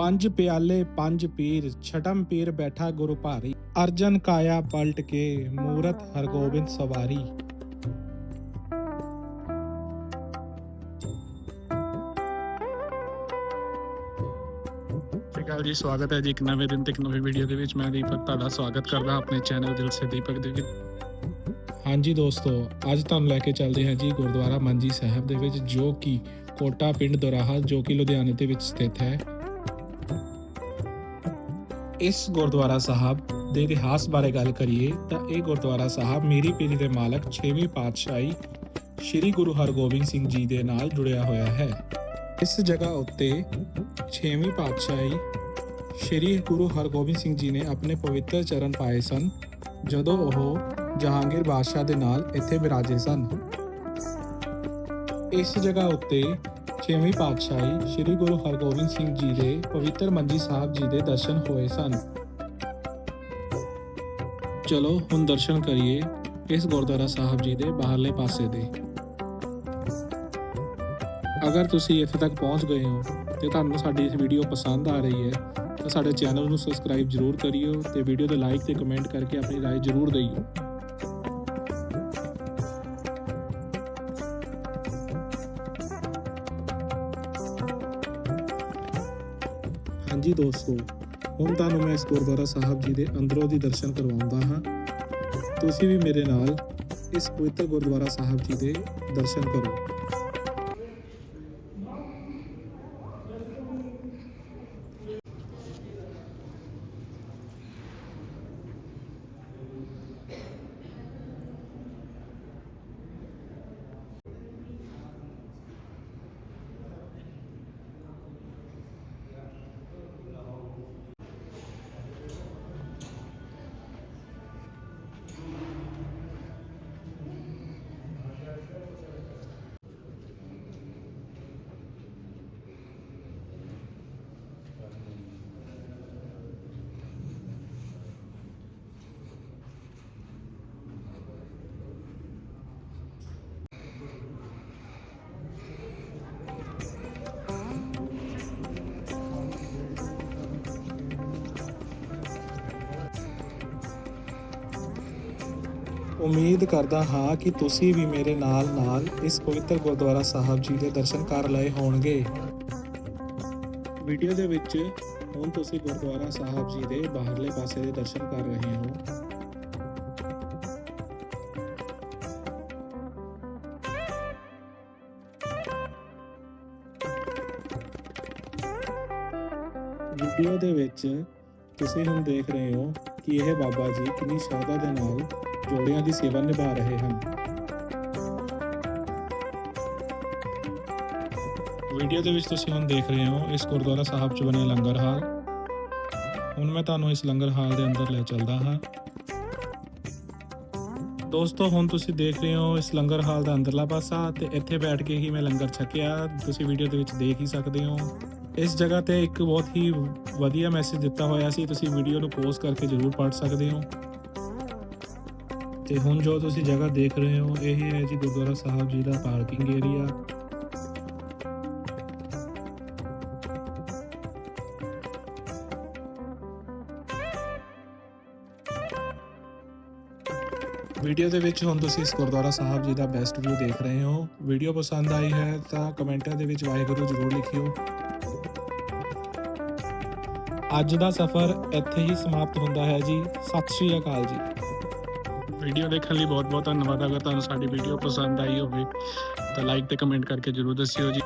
ਪੰਜ ਪਿਆਲੇ ਪੰਜ ਪੀਰ ਛਟਮ ਪੀਰ ਬੈਠਾ ਗੁਰੂ ਭਾਰੀ। ਅਰਜਨ ਕਾਇਆ ਪਲਟ ਕੇ ਮੂਰਤ ਹਰਗੋਬਿੰਦ ਸਵਾਰੀ। ਸਤਿ ਸ਼੍ਰੀ ਅਕਾਲ ਜੀ ਸਵਾਗਤ ਹੈ ਜੀ ਇੱਕ ਨਵੇਂ ਦਿਨ ਤੇ ਇੱਕ ਨਵੀਂ ਵੀਡੀਓ ਦੇ ਵਿੱਚ। ਮੈਂ ਦੀਪਕ ਤੁਹਾਡਾ ਸਵਾਗਤ ਕਰਦਾ ਆਪਣੇ ਚੈਨਲ ਦਿਲ ਸੇ ਦੀਪਕ ਦੇ ਵਿੱਚ। ਹਾਂਜੀ ਦੋਸਤੋ ਅੱਜ ਤੁਹਾਨੂੰ ਲੈ ਕੇ ਚੱਲਦੇ ਹਾਂ ਜੀ ਗੁਰਦੁਆਰਾ ਮੰਜੀ ਸਾਹਿਬ ਦੇ ਵਿੱਚ ਜੋ ਕਿ ਕੋਟਾ ਪਿੰਡ ਦੋਰਾਹਾ ਜੋ ਕਿ ਲੁਧਿਆਣੇ ਦੇ ਵਿੱਚ ਸਥਿਤ ਹੈ। ਇਸ ਗੁਰਦੁਆਰਾ ਸਾਹਿਬ ਦੇ ਇਤਿਹਾਸ ਬਾਰੇ ਗੱਲ ਕਰੀਏ ਤਾਂ ਇਹ ਗੁਰਦੁਆਰਾ ਸਾਹਿਬ ਮੀਰੀ ਪੀਰੀ ਦੇ ਮਾਲਕ 6ਵੀਂ ਪਾਤਸ਼ਾਹੀ ਸ੍ਰੀ ਗੁਰੂ ਹਰਗੋਬਿੰਦ ਸਿੰਘ ਜੀ ਦੇ ਨਾਲ ਜੁੜਿਆ ਹੋਇਆ ਹੈ। ਇਸ ਜਗ੍ਹਾ ਉੱਤੇ 6ਵੀਂ ਪਾਤਸ਼ਾਹੀ ਸ੍ਰੀ ਗੁਰੂ ਹਰਗੋਬਿੰਦ ਸਿੰਘ ਜੀ ਨੇ ਆਪਣੇ ਪਵਿੱਤਰ ਚਰਨ ਪਾਏ ਸਨ, ਜਦੋਂ ਉਹ ਜਹਾਂਗੀਰ ਬਾਦਸ਼ਾਹ ਦੇ ਨਾਲ ਇੱਥੇ ਬਿਰਾਜੇ ਸਨ। ਇਸ ਜਗ੍ਹਾ ਉੱਤੇ 6ਵੀਂ ਪਾਤਸ਼ਾਹੀ ਸ੍ਰੀ ਗੁਰੂ ਹਰਗੋਬਿੰਦ ਸਿੰਘ ਜੀ ਦੇ ਪਵਿੱਤਰ ਮੰਜੀ ਸਾਹਿਬ ਜੀ ਦੇ ਦਰਸ਼ਨ ਹੋਏ ਸਨ ਚਲੋ ਹੁਣ ਦਰਸ਼ਨ ਕਰੀਏ ਇਸ ਗੁਰਦੁਆਰਾ ਸਾਹਿਬ ਜੀ ਦੇ ਬਾਹਰਲੇ ਪਾਸੇ ਦੇ ਅਗਰ ਤੁਸੀਂ ਇੱਥੇ ਤੱਕ ਪਹੁੰਚ ਗਏ ਹੋ ਤੇ ਤੁਹਾਨੂੰ ਸਾਡੀ ਇਸ ਵੀਡੀਓ ਪਸੰਦ ਆ ਰਹੀ ਹੈ ਤਾਂ ਸਾਡੇ ਚੈਨਲ ਨੂੰ ਸਬਸਕ੍ਰਾਈਬ ਜਰੂਰ ਕਰਿਓ ਤੇ ਵੀਡੀਓ ਤੇ ਲਾਈਕ ਤੇ ਕਮੈਂਟ ਕਰਕੇ ਆਪਣੀ رائے ਜਰੂਰ ਦਿਓ ਹਾਂਜੀ ਦੋਸਤੋ, ਹੁਣ ਤੁਹਾਨੂੰ ਮੈਂ ਇਸ ਗੁਰਦੁਆਰਾ ਸਾਹਿਬ ਜੀ ਦੇ ਅੰਦਰੋਂ ਦੀ ਦਰਸ਼ਨ ਕਰਵਾਉਂਦਾ ਹਾਂ। ਤੁਸੀਂ ਵੀ ਮੇਰੇ ਨਾਲ ਇਸ ਪਵਿੱਤਰ ਗੁਰਦੁਆਰਾ ਸਾਹਿਬ ਜੀ ਦੇ ਦਰਸ਼ਨ ਕਰੋ। ਉਮੀਦ ਕਰਦਾ ਹਾਂ ਕਿ ਤੁਸੀਂ ਵੀ ਮੇਰੇ ਨਾਲ ਨਾਲ ਇਸ ਪਵਿੱਤਰ ਗੁਰਦੁਆਰਾ ਸਾਹਿਬ ਜੀ ਦੇ ਦਰਸ਼ਨ ਕਰ ਲਏ ਹੋਣਗੇ। ਵੀਡੀਓ ਦੇ ਵਿੱਚ ਹੁਣ ਤੁਸੀਂ ਗੁਰਦੁਆਰਾ ਸਾਹਿਬ ਜੀ ਦੇ ਬਾਹਰਲੇ ਪਾਸੇ ਦੇ ਦਰਸ਼ਨ ਕਰ ਰਹੇ ਹੋ। ਵੀਡੀਓ ਦੇ ਵਿੱਚ ਤੁਸੀਂ ਹੁਣ ਦੇਖ ਰਹੇ ਹੋ ਕਿ ਇਹ ਬਾਬਾ ਜੀ ਕਿੰਨੀ ਸ਼ਰਧਾ ਦੇ ਨਾਲ ਜੋੜਿਆਂ ਦੀ ਸੇਵਾ ਨਿਭਾ ਰਹੇ ਹਨ। ਵੀਡੀਓ ਦੇ ਵਿੱਚ ਤੁਸੀਂ ਹੁਣ ਦੇਖ ਰਹੇ ਹੋ, ਇਸ ਗੁਰਦੁਆਰਾ ਸਾਹਿਬ 'ਚ ਬਣੇ ਲੰਗਰ ਹਾਲ। ਹੁਣ ਮੈਂ ਤੁਹਾਨੂੰ ਇਸ ਲੰਗਰ ਹਾਲ ਦੇ ਅੰਦਰ ਲੈ ਚੱਲਦਾ ਹਾਂ। ਦੋਸਤੋ, ਹੁਣ ਤੁਸੀਂ ਦੇਖ ਰਹੇ ਹੋ ਇਸ ਲੰਗਰ ਹਾਲ ਦਾ ਅੰਦਰਲਾ ਪਾਸਾ ਤੇ ਇੱਥੇ ਬੈਠ ਕੇ ਹੀ ਮੈਂ ਲੰਗਰ ਛਕਿਆ। ਤੁਸੀਂ ਵੀਡੀਓ ਦੇ ਵਿੱਚ ਦੇਖ ਹੀ ਸਕਦੇ ਹੋ। ਇਸ ਜਗ੍ਹਾ ਤੇ ਇੱਕ ਬਹੁਤ ਹੀ ਵਧੀਆ ਮੈਸੇਜ ਦਿੱਤਾ ਹੋਇਆ ਸੀ। ਤੁਸੀਂ ਵੀਡੀਓ ਨੂੰ ਪੋਸਟ ਕਰਕੇ ਜ਼ਰੂਰ ਪੜ੍ਹ ਸਕਦੇ ਹੋ। ਤੇ ਹੁਣ ਜੋ ਤੁਸੀਂ ਜਗ੍ਹਾ ਦੇਖ ਰਹੇ ਹੋ, ਇਹ ਹੈ ਜੀ ਗੁਰਦੁਆਰਾ ਸਾਹਿਬ ਜੀ ਦਾ ਪਾਰਕਿੰਗ ਏਰੀਆ। ਵੀਡੀਓ ਦੇ ਵਿੱਚ ਹੁਣ ਤੁਸੀਂ ਇਸ ਗੁਰਦੁਆਰਾ ਸਾਹਿਬ ਜੀ ਦਾ ਬੈਸਟ ਵਿਊ ਦੇਖ ਰਹੇ ਹੋ। ਵੀਡੀਓ ਪਸੰਦ ਆਈ ਹੈ ਤਾਂ ਕਮੈਂਟਾਂ ਦੇ ਵਿੱਚ ਵਾਹਿਗੁਰੂ ਜ਼ਰੂਰ ਲਿਖਿਓ। ਅੱਜ ਦਾ ਸਫ਼ਰ ਇੱਥੇ ਹੀ ਸਮਾਪਤ ਹੁੰਦਾ ਹੈ ਜੀ। ਸਤਿ ਸ਼੍ਰੀ ਅਕਾਲ ਜੀ। ਵੀਡੀਓ ਦੇਖਣ ਲਈ ਬਹੁਤ ਬਹੁਤ ਧੰਨਵਾਦ। ਅਗਰ ਤੁਹਾਨੂੰ ਸਾਡੀ ਵੀਡੀਓ ਪਸੰਦ ਆਈ ਹੋਵੇ ਤਾਂ ਲਾਈਕ ਤੇ ਕਮੈਂਟ ਕਰਕੇ ਜਰੂਰ ਦੱਸਿਓ ਜੀ।